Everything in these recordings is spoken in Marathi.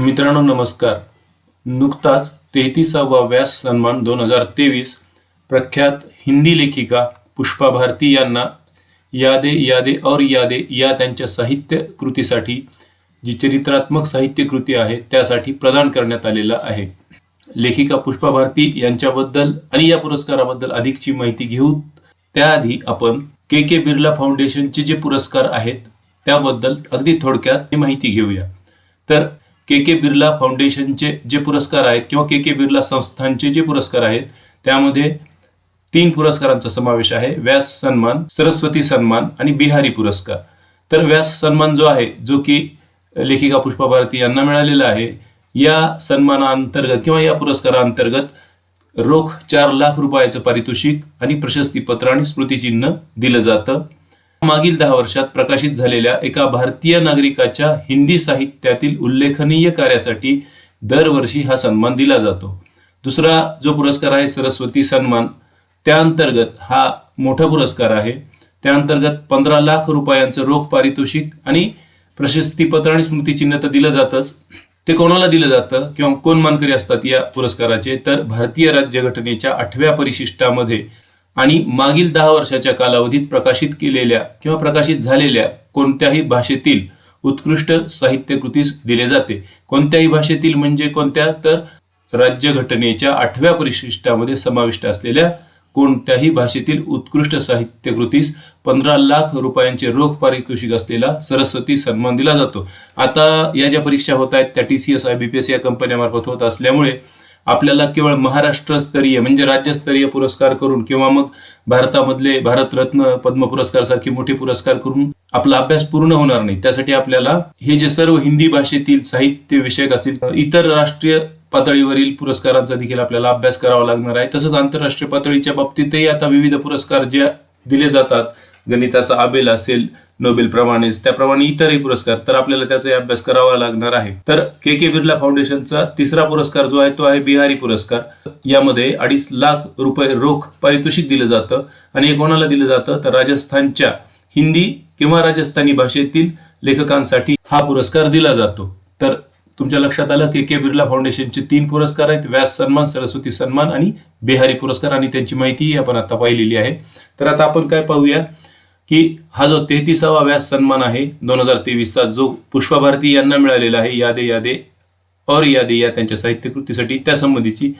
मित्रांनो नमस्कार. नुकताच तेहतीसावा व्यास सन्मान दोन हजार तेवीस प्रख्यात हिंदी लेखिका पुष्पा भारती यांना यादे यादे और यादे या त्यांच्या साहित्य कृतीसाठी जी चरित्रात्मक साहित्य कृती आहे त्यासाठी प्रदान करण्यात आलेला आहे. लेखिका पुष्पा भारती यांच्याबद्दल आणि या पुरस्काराबद्दल अधिकची माहिती घेऊ त्याआधी आपण के के बिर्ला फाउंडेशनचे जे पुरस्कार आहेत त्याबद्दल अगदी थोडक्यात माहिती घेऊया. तर के के बिर्ला फाउंडेशनचे जे पुरस्कार आहेत किंवा के के बिर्ला संस्थांचे जे पुरस्कार आहेत त्यामध्ये तीन पुरस्कारांचा समावेश आहे. व्यास सन्मान सरस्वती सन्मान आणि बिहारी पुरस्कार. तर व्यास सन्मान जो आहे जो की लेखिका पुष्पा भारती यांना मिळालेला आहे या सन्मानाअंतर्गत किंवा या पुरस्काराअंतर्गत रोख चार लाख रुपयाचं पारितोषिक आणि प्रशस्तीपत्र आणि स्मृतिचिन्ह दिलं जातं. मागील दहा वर्षात प्रकाशित झालेल्या एका भारतीय नागरिकाच्या हिंदी साहित्यातील उल्लेखनीय कार्यासाठी दरवर्षी हा सन्मान दिला जातो. दुसरा जो पुरस्कार आहे सरस्वती सन्मान त्याअंतर्गत हा मोठा पुरस्कार आहे. त्याअंतर्गत पंधरा लाख रुपयांचं रोख पारितोषिक आणि प्रशस्तीपत्र आणि स्मृतिचिन्ह तर दिलं जातच. ते कोणाला दिलं जातं किंवा कोण मानकरी असतात या पुरस्काराचे? तर भारतीय राज्यघटनेच्या आठव्या परिशिष्टामध्ये आणि मागील दहा वर्षाच्या कालावधीत प्रकाशित केलेल्या किंवा प्रकाशित झालेल्या कोणत्याही भाषेतील उत्कृष्ट साहित्य कृतीस दिले जाते. कोणत्याही भाषेतील म्हणजे कोणत्या? तर राज्यघटनेच्या आठव्या परिशिष्टामध्ये समाविष्ट असलेल्या कोणत्याही भाषेतील उत्कृष्ट साहित्य कृतीस पंधरा लाख रुपयांचे रोख पारितोषिक असलेला सरस्वती सन्मान दिला जातो. आता या ज्या परीक्षा होत आहेत त्या T C S I B P S या कंपन्यामार्फत होत असल्यामुळे आपल्याला केवळ महाराष्ट्र स्तरीय म्हणजे राज्यस्तरीय पुरस्कार करून किंवा मग भारतामधले भारतरत्न पद्म पुरस्कार सारखे मोठे पुरस्कार करून आपला अभ्यास पूर्ण होणार नाही. त्यासाठी आपल्याला हे जे सर्व हिंदी भाषेतील साहित्य विषयक असतील इतर राष्ट्रीय पातळीवरील पुरस्कारांचा देखील आपल्याला अभ्यास करावा लागणार आहे. तसंच आंतरराष्ट्रीय पातळीच्या बाबतीतही आता विविध पुरस्कार जे दिले जातात गणिताचा आबेल असेल नोबेल प्रमाणेच त्याप्रमाणे इतरही पुरस्कार तर आपल्याला त्याचा अभ्यास करावा लागणार आहे. तर के के बिर्ला फाउंडेशनचा तिसरा पुरस्कार जो आहे तो आहे बिहारी पुरस्कार. यामध्ये अडीच लाख रुपये रोख पारितोषिक दिलं जातं आणि हे कोणाला दिलं जातं? तर राजस्थानच्या हिंदी किंवा राजस्थानी भाषेतील लेखकांसाठी हा पुरस्कार दिला जातो. तर तुमच्या लक्षात आलं के के बिर्ला फाउंडेशनचे तीन पुरस्कार आहेत व्यास सन्मान सरस्वती सन्मान आणि बिहारी पुरस्कार आणि त्यांची माहितीही आपण आता पाहिलेली आहे. तर आता आपण काय पाहूया? की हा जो तेहतीसावा व्यास सन्मान आहे दोन हजार तेवीसचा जो पुष्पा भारती यांना मिळालेला आहे यादे यादे और यादे या त्यांच्या साहित्यकृतीसाठी त्या संबंधीची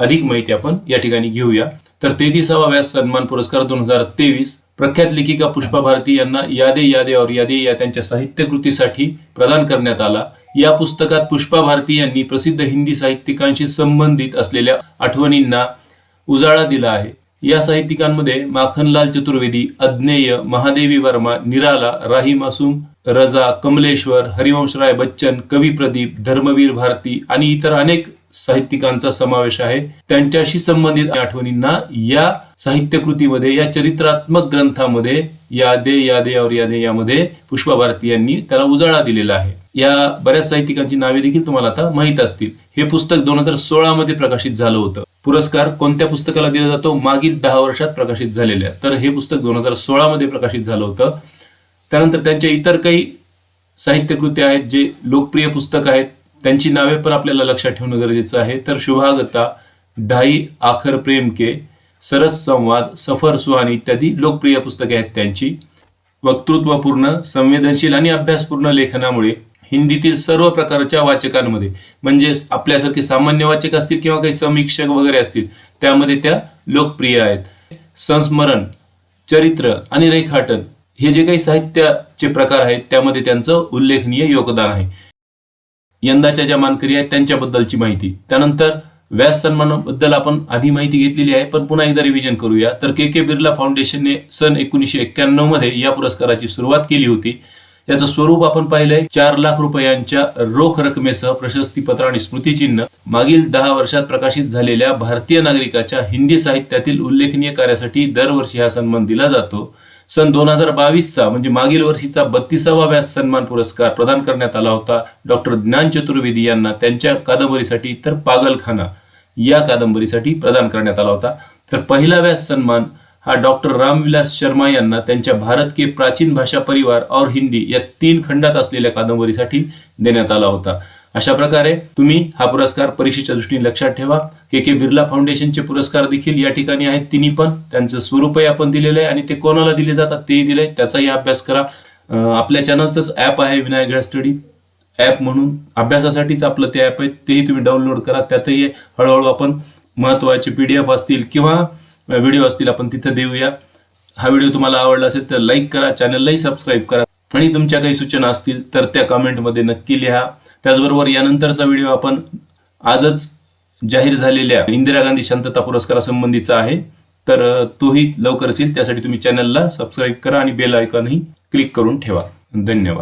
अधिक माहिती आपण या ठिकाणी घेऊया. तर तेहतीसावा व्यास सन्मान पुरस्कार दोन हजार तेवीस प्रख्यात लेखिका पुष्पा भारती यांना यादे यादे और यादे या त्यांच्या साहित्य कृतीसाठी प्रदान करण्यात आला. या पुस्तकात पुष्पा भारती यांनी प्रसिद्ध हिंदी साहित्यिकांशी संबंधित असलेल्या आठवणींना उजाळा दिला आहे. या साहित्यिकांमध्ये माखनलाल चतुर्वेदी अज्ञेय महादेवी वर्मा निराला राही मासूम रजा कमलेश्वर हरिवंशराय बच्चन कवी प्रदीप धर्मवीर भारती आणि इतर अनेक साहित्यिकांचा समावेश आहे. त्यांच्याशी संबंधित आठवणींना या साहित्यकृतीमध्ये या चरित्रात्मक ग्रंथामध्ये यादे यादे और यादे यामध्ये पुष्पा भारती यांनी त्याला उजाळा दिलेला आहे. या बऱ्याच साहित्यिकांची नावे देखील तुम्हाला आता माहीत असतील. हे पुस्तक दोन हजार सोळा मध्ये प्रकाशित झालं होतं. पुरस्कार कोणत्या पुस्तकाला दिला जातो? मागील दहा वर्षात प्रकाशित झालेल्या. तर हे पुस्तक दोन हजार सोळामध्ये प्रकाशित झालं होतं. त्यानंतर त्यांच्या इतर काही साहित्यकृती आहेत जे लोकप्रिय पुस्तक आहेत त्यांची नावे पण आपल्याला लक्षात ठेवणं गरजेचं आहे. तर शुभागता ढाई आखर प्रेम के सरस संवाद सफर सुहानी इत्यादी लोकप्रिय पुस्तके आहेत त्यांची. वक्तृत्वपूर्ण संवेदनशील आणि अभ्यासपूर्ण लेखनामुळे हिंदीतील सर्व प्रकारच्या वाचकांमध्ये म्हणजे आपल्यासारखे सामान्य वाचक असतील किंवा काही समीक्षक वगैरे असतील त्यामध्ये त्या लोकप्रिय आहेत. संस्मरण चरित्र आणि रेखाटन हे जे काही साहित्याचे प्रकार आहेत त्यामध्ये त्यांचं उल्लेखनीय योगदान आहे. यंदाच्या ज्या मानकरी आहेत त्यांच्याबद्दलची माहिती. त्यानंतर व्यास सन्मानाबद्दल आपण आधी माहिती घेतलेली आहे पण पुन्हा एकदा रिव्हिजन करूया. तर के के बिर्ला फाउंडेशनने सन एकोणीसशे एक्क्याण्णवमध्ये या पुरस्काराची सुरुवात केली होती. याचं स्वरूप आपण पाहिलंय चार लाख रुपयांच्या रोख रकमेसह प्रशस्तीपत्र आणि स्मृतिचिन्ह. मागील दहा वर्षात प्रकाशित झालेल्या भारतीय नागरिकाच्या हिंदी साहित्यातील उल्लेखनीय कार्यासाठी दरवर्षी हा सन्मान दिला जातो. सन दोन हजार बावीसचा म्हणजे मागील वर्षीचा बत्तीसावा व्यास सन्मान पुरस्कार प्रदान करण्यात आला होता. डॉक्टर ज्ञान चतुर्वेदी यांना त्यांच्या कादंबरीसाठी तर पागलखाना या कादंबरीसाठी प्रदान करण्यात आला होता. तर पहिला व्यास सन्मान हा डॉक्टर रामविलास शर्मा यांना त्यांच्या भारत के प्राचीन भाषा परिवार और हिंदी या तीन खंडात असलेल्या कादंबरीसाठी देण्यात आला होता. अशा प्रकारे तुम्ही हा पुरस्कार परीक्षेच्या दृष्टीने लक्षात ठेवा. के के बिर्ला फाउंडेशनचे पुरस्कार देखील या ठिकाणी आहेत. तिन्ही पण त्यांचं स्वरूपही आपण दिलेलं आहे आणि ते कोणाला दिले जातात तेही दिले त्याचाही अभ्यास करा. आपल्या चॅनलचंच ॲप आहे विनायक स्टडी. ॲप म्हणून अभ्यासासाठीच आपलं ते ॲप आहे. तेही तुम्ही डाउनलोड करा. त्यातही हळूहळू आपण महत्त्वाचे पी डी एफ असतील किंवा व्हिडिओ असतील आपण तिथं देऊया. हा व्हिडिओ तुम्हाला आवडला असेल तर लाईक करा चॅनललाही सबस्क्राईब करा. आणि तुमच्या काही सूचना असतील तर त्या कमेंटमध्ये नक्की लिहा. त्याचबरोबर यानंतरचा व्हिडिओ आपण आजच जाहीर झालेल्या इंदिरा गांधी शांतता पुरस्कारासंबंधीचा आहे. तर तोही लवकरच येईल. त्यासाठी तुम्ही चॅनलला सबस्क्राईब करा आणि बेल आयकॉनही क्लिक करून ठेवा. धन्यवाद.